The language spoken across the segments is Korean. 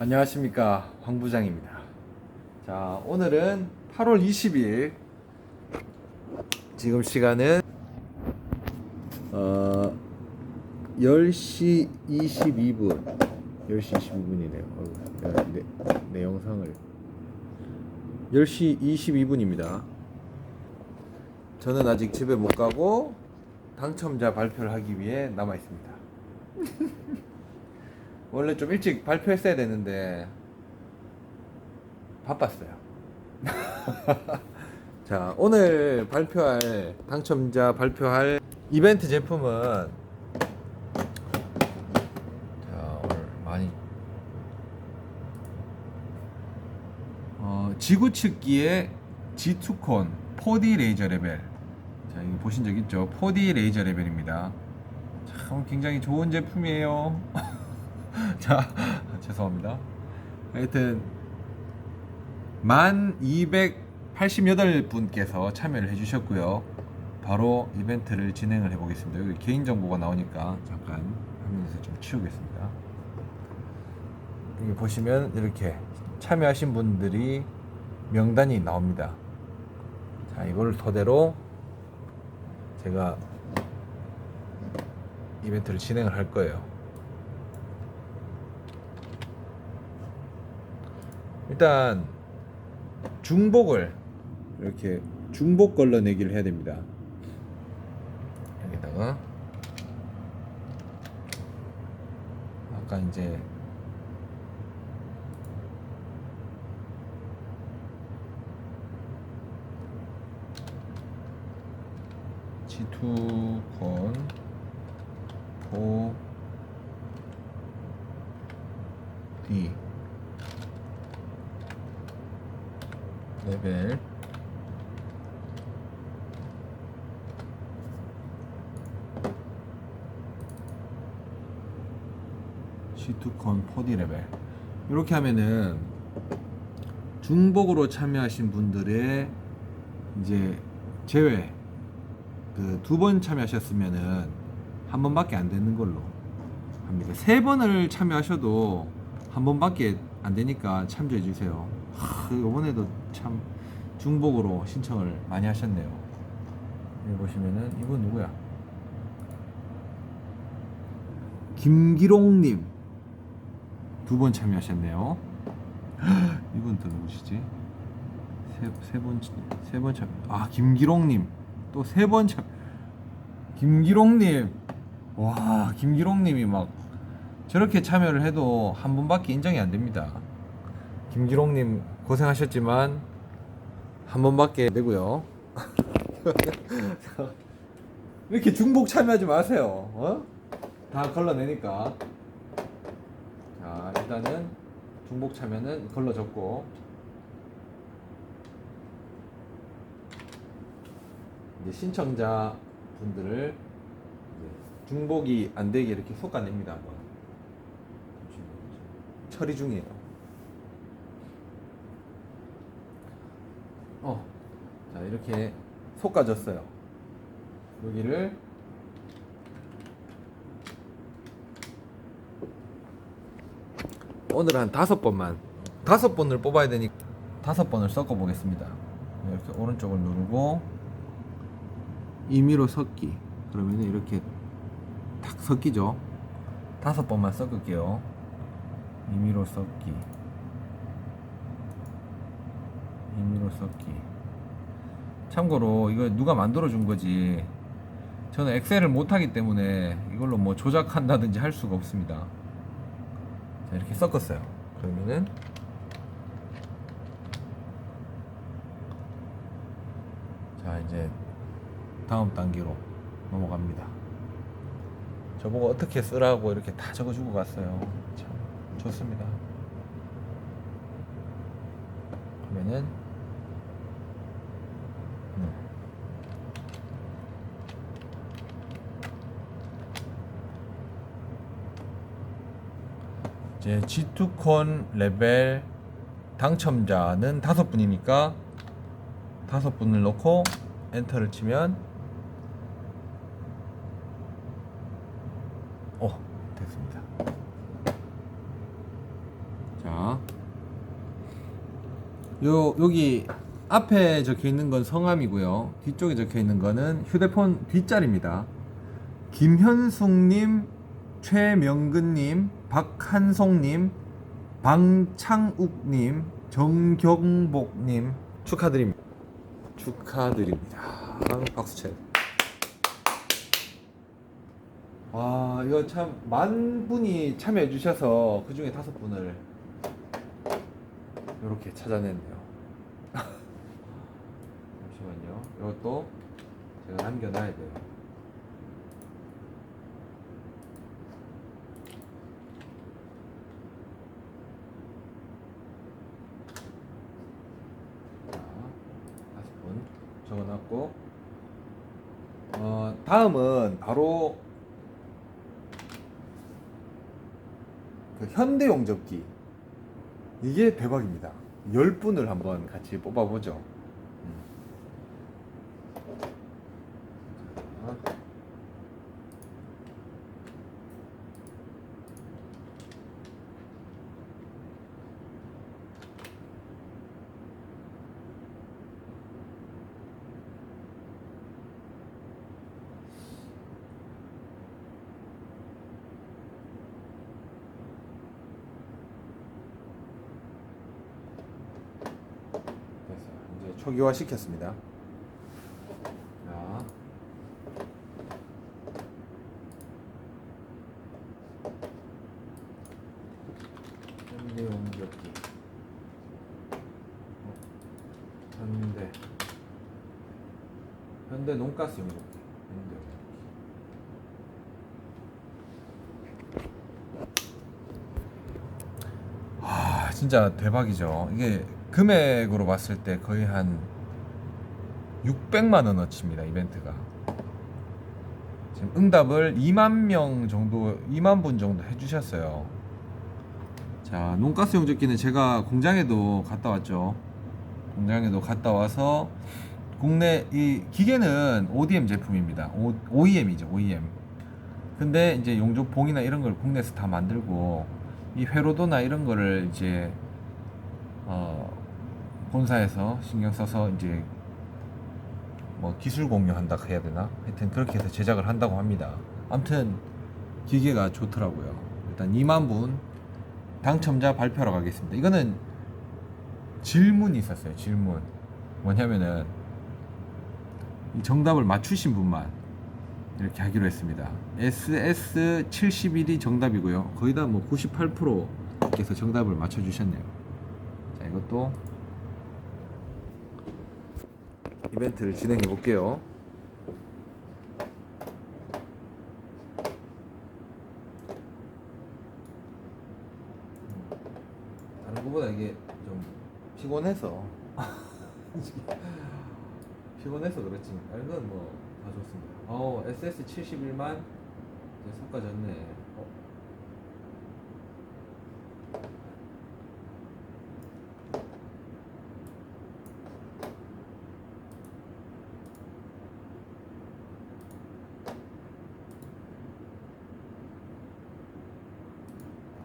안녕하십니까 황 부장입니다. 자 오늘은 8월 20일 지금 시간은 어 10시 22분 10시 22분이네요. 내, 내 영상을 10시 22분입니다. 저는 아직 집에 못 가고 당첨자 발표를 하기 위해 남아 있습니다. 원래 좀 일찍 발표했어야 되는데 바빴어요. 자, 오늘 발표할 당첨자 발표할 이벤트 제품은 자, 오늘 많이 어, 지구 측기의 G2콘 4D 레이저 레벨. 자, 이거 보신 적 있죠? 4D 레이저 레벨입니다. 참 굉장히 좋은 제품이에요. 자, 죄송합니다. 하여튼 만 288분께서 참여를 해주셨고요. 바로 이벤트를 진행을 해보겠습니다. 여기 개인 정보가 나오니까 잠깐 화면에서 좀 치우겠습니다. 여기 보시면 이렇게 참여하신 분들이 명단이 나옵니다. 자, 이걸 토대로 제가 이벤트를 진행을 할 거예요. 일단 중복을 이렇게 중복 걸러내기를 해야 됩니다. 여기다가 아까 이제 G2건 오 D 레벨 C2컨 4D 레벨 이렇게 하면은 중복으로 참여하신 분들의 이제 제외 그 두 번 참여하셨으면은 한 번밖에 안 되는 걸로 합니다. 세 번을 참여하셔도 한 번밖에 안 되니까 참조해 주세요. 하, 이번에도 참 중복으로 신청을 많이 하셨네요. 여기 보시면은 이분 누구야? 김기롱님 두 번 참여하셨네요. 이분 또 누구시지? 세세번세번 참. 아 김기롱님 또 세 번 참. 김기롱님 와 김기롱님이 막 저렇게 참여를 해도 한 번밖에 인정이 안 됩니다. 김기롱님 고생하셨지만 한 번밖에 되고요. 이렇게 중복 참여하지 마세요. 어? 다 걸러내니까. 자 일단은 중복 참여는 걸러졌고 이제 신청자 분들을 중복이 안 되게 이렇게 솎아냅니다 한번. 처리 중이에요. 어, 자 이렇게 솎아졌어요. 여기를 오늘 한 다섯 번만 다섯 번을 뽑아야 되니 다섯 번을 섞어 보겠습니다. 이렇게 오른쪽을 누르고 임의로 섞기 그러면 이렇게 탁 섞이죠. 다섯 번만 섞을게요. 임의로 섞기 임의로 섞기 참고로 이거 누가 만들어 준 거지? 저는 엑셀을 못하기 때문에 이걸로 뭐 조작한다든지 할 수가 없습니다. 자 이렇게 섞었어요. 그러면은 자 이제 다음 단계로 넘어갑니다. 저보고 어떻게 쓰라고 이렇게 다 적어주고 갔어요. 참 좋습니다. 그러면은 이제 G2콘 레벨 당첨자는 다섯 분이니까 다섯 분을 넣고 엔터를 치면 어 됐습니다. 자, 요 여기 앞에 적혀 있는 건 성함이고요. 뒤쪽에 적혀 있는 거는 휴대폰 뒷자리입니다. 김현숙님, 최명근님, 박한송님, 방창욱님, 정경복님 축하드립니다. 축하드립니다. 박수 쳐요. 와 이거 참 만 분이 참여해 주셔서 그 중에 다섯 분을 이렇게 찾아냈네요. 잠시만요. 이것도 제가 남겨놔야 돼요. 자, 다섯 분 적어놨고 어, 다음은 바로 그 현대용 접기 이게 대박입니다. 10분을 한번 같이 뽑아보죠. 음. 자. 됐어요. 이제 초기화 시켰습니다. 자. 현대 용접기. 어, 용접기. 아 진짜 대박이죠. 이게 금액으로 봤을 때 거의 한 600만 원어치입니다 이벤트가. 지금 응답을 2만 명 정도, 2만 분 정도 해주셨어요. 자 논가스 용접기는 제가 공장에도 갔다 왔죠. 공장에도 갔다 와서 국내 이 기계는 ODM 제품입니다. O, OEM이죠, OEM. 근데 이제 용접봉이나 이런 걸 국내에서 다 만들고 이 회로도나 이런 거를 이제 어 본사에서 신경 써서 이제 뭐 기술 공유한다 해야 되나? 하여튼 그렇게 해서 제작을 한다고 합니다. 아무튼 기계가 좋더라고요. 일단 2만 분 당첨자 발표하러 가겠습니다. 이거는 질문이 있었어요. 질문. 뭐냐면은 이 정답을 맞추신 분만 이렇게 하기로 했습니다. SS71이 정답이고요. 거의 다 뭐 98%께서 정답을 맞춰주셨네요. 자, 이것도 이벤트를 진행해 볼게요. 다른 것보다 이게 좀 피곤해서 피곤해서 그렇지. 다른 건뭐다 좋습니다. 어, SS 71만 이제 섞어졌네. 어.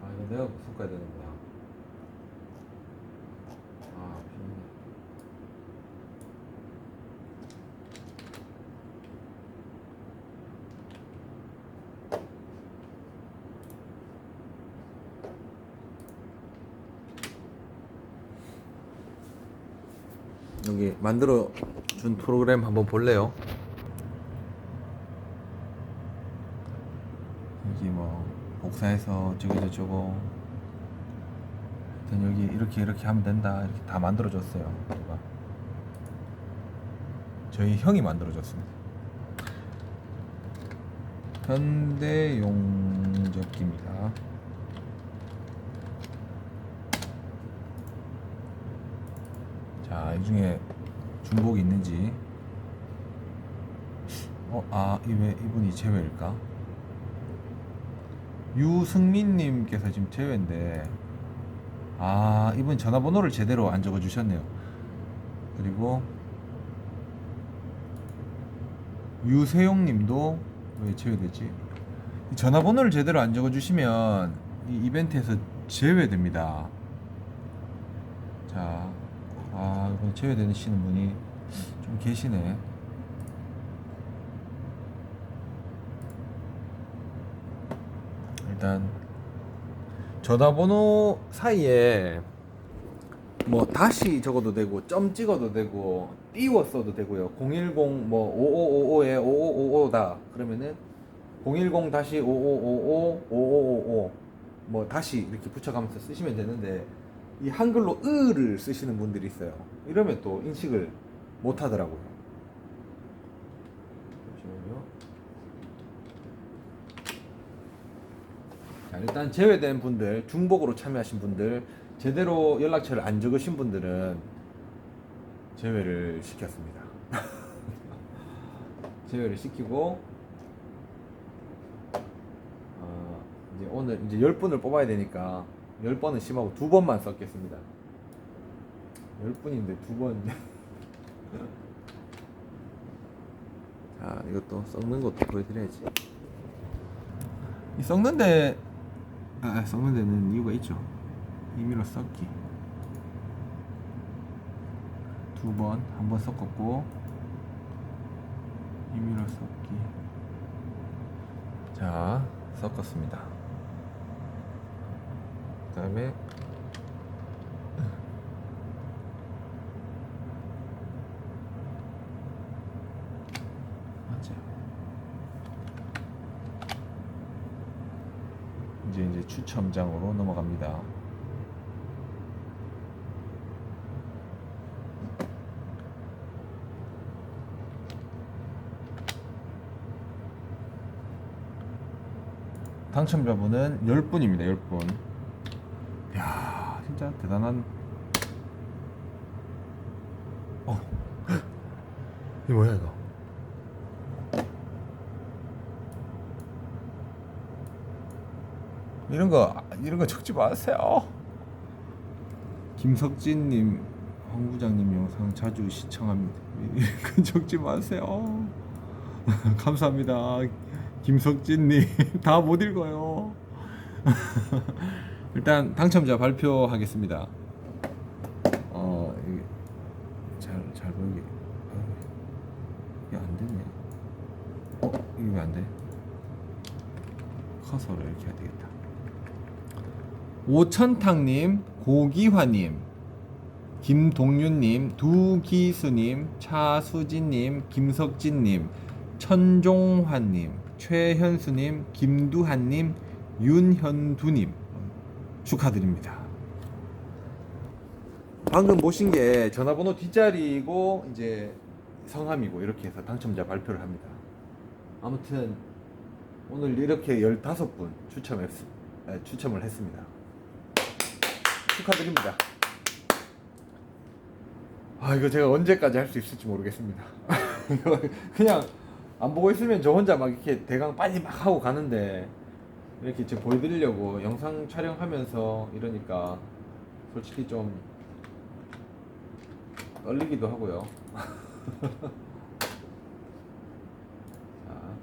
아, 이거 내가 섞어야 되는구나. 아, 비네. 여기 만들어 준 프로그램 한번 볼래요? 여기 뭐 복사해서 저기 저쩌고 하여튼 여기 이렇게 이렇게 하면 된다. 이렇게 다 만들어 줬어요. 누가 저희 형이 만들어 줬습니다. 현대 용접기입니다 자, 이 중에 중복이 있는지. 어, 아, 이 왜 이분이 제외일까? 유승민님께서 지금 제외인데, 아, 이분 전화번호를 제대로 안 적어 주셨네요. 그리고 유세용님도 왜 제외되지? 이 전화번호를 제대로 안 적어 주시면 이 이벤트에서 제외됩니다. 자, 아, 이번 제외되시는 분이 좀 계시네. 일단 전화번호 사이에 뭐 다시 적어도 되고 점 찍어도 되고 띄워 써도 되고요. 010뭐 5555에 5555다 그러면은 010 다시 5555 5555 뭐 다시 이렇게 붙여가면서 쓰시면 되는데 이 한글로 으를 쓰시는 분들이 있어요. 이러면 또 인식을 못 하더라고요. 잠시만요. 자, 일단 제외된 분들, 중복으로 참여하신 분들, 제대로 연락처를 안 적으신 분들은 제외를 시켰습니다. 제외를 시키고 어, 이제 오늘 이제 10분을 뽑아야 되니까 10번은 심하고 두 번만 썼겠습니다. 10분인데 두 번. 자, 이것도 썩는 것도 보여드려야지. 이 썩는데 아, 썩는 데는 이유가 있죠. 임의로 썩기. 두 번, 한 번 섞었고 임의로 섞기. 자, 섞었습니다. 그다음에 맞아요. 이제 이제 추첨장으로 넘어갑니다. 당첨자분은 10분입니다. 10분. 야, 진짜 대단한 어. 이 뭐야 이거? 이런 거 이런 거 적지 마세요. 김석진님, 황 부장님 영상 자주 시청합니다. 이런 거 적지 마세요. 감사합니다. 김석진님 다 못 읽어요. 일단 당첨자 발표하겠습니다. 어 이게 잘 잘 보이게 아, 이게 안 되네. 어 이게 왜 안 돼? 커서를 이렇게 해야 되겠다. 오천탕님, 고기화님, 김동윤님, 두기수님, 차수진님, 김석진님, 천종환님, 최현수님, 김두한님, 윤현두님 축하드립니다. 방금 보신 게 전화번호 뒷자리고 이제 성함이고 이렇게 해서 당첨자 발표를 합니다. 아무튼 오늘 이렇게 15분 추첨했, 에, 추첨을 했습니다. 축하드립니다. 아 이거 제가 언제까지 할 수 있을지 모르겠습니다. 그냥 안 보고 있으면 저 혼자 막 이렇게 대강 빨리 막 하고 가는데 이렇게 제 보여드리려고 영상 촬영하면서 이러니까 솔직히 좀 떨리기도 하고요. 자,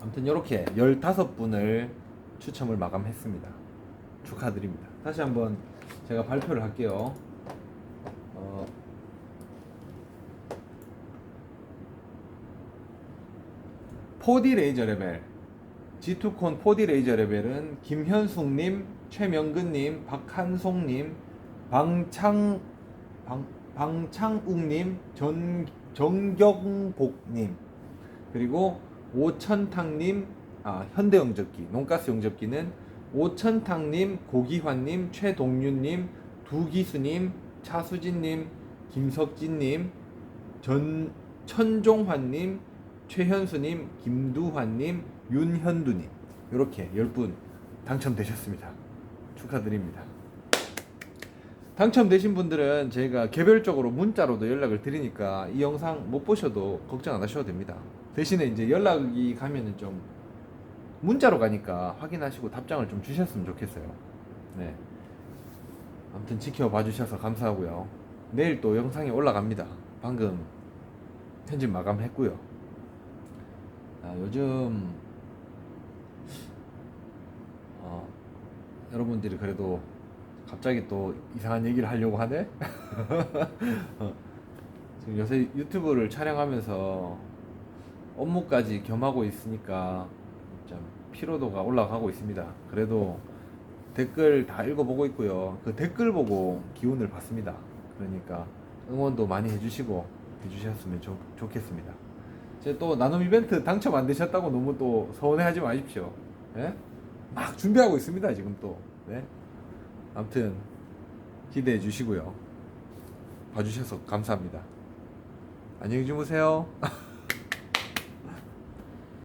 아무튼 이렇게 15분을 추첨을 마감했습니다. 축하드립니다. 다시 한번 제가 발표를 할게요. 어, 포디 레이저 레벨 G2콘 포디 레이저 레벨은 김현숙님, 최명근님, 박한송님, 방창 방, 방창욱님, 전 정경복님 그리고 오천탕님, 아 현대영접기 농가스 용접기는 오천탕님, 고기환님, 최동윤님, 두기수님, 차수진님, 김석진님, 전 천종환님, 최현수님, 김두환님, 윤현두님 이렇게 10분 당첨되셨습니다. 축하드립니다. 당첨되신 분들은 저희가 개별적으로 문자로도 연락을 드리니까 이 영상 못 보셔도 걱정 안 하셔도 됩니다. 대신에 이제 연락이 가면은 좀 문자로 가니까 확인하시고 답장을 좀 주셨으면 좋겠어요. 네. 아무튼 지켜봐 주셔서 감사하고요. 내일 또 영상이 올라갑니다. 방금 편집 마감했고요. 아, 요즘 어, 여러분들이 그래도 갑자기 또 이상한 얘기를 하려고 하네? 어, 지금 요새 유튜브를 촬영하면서 업무까지 겸하고 있으니까 좀 피로도가 올라가고 있습니다. 그래도 댓글 다 읽어보고 있고요. 그 댓글 보고 기운을 받습니다. 그러니까 응원도 많이 해주시고 해주셨으면 좋, 좋겠습니다. 또 나눔 이벤트 당첨 안 되셨다고 너무 또 서운해하지 마십시오. 예? 막 준비하고 있습니다 지금 또. 네. 아무튼 기대해 주시고요. 봐주셔서 감사합니다. 안녕히 주무세요.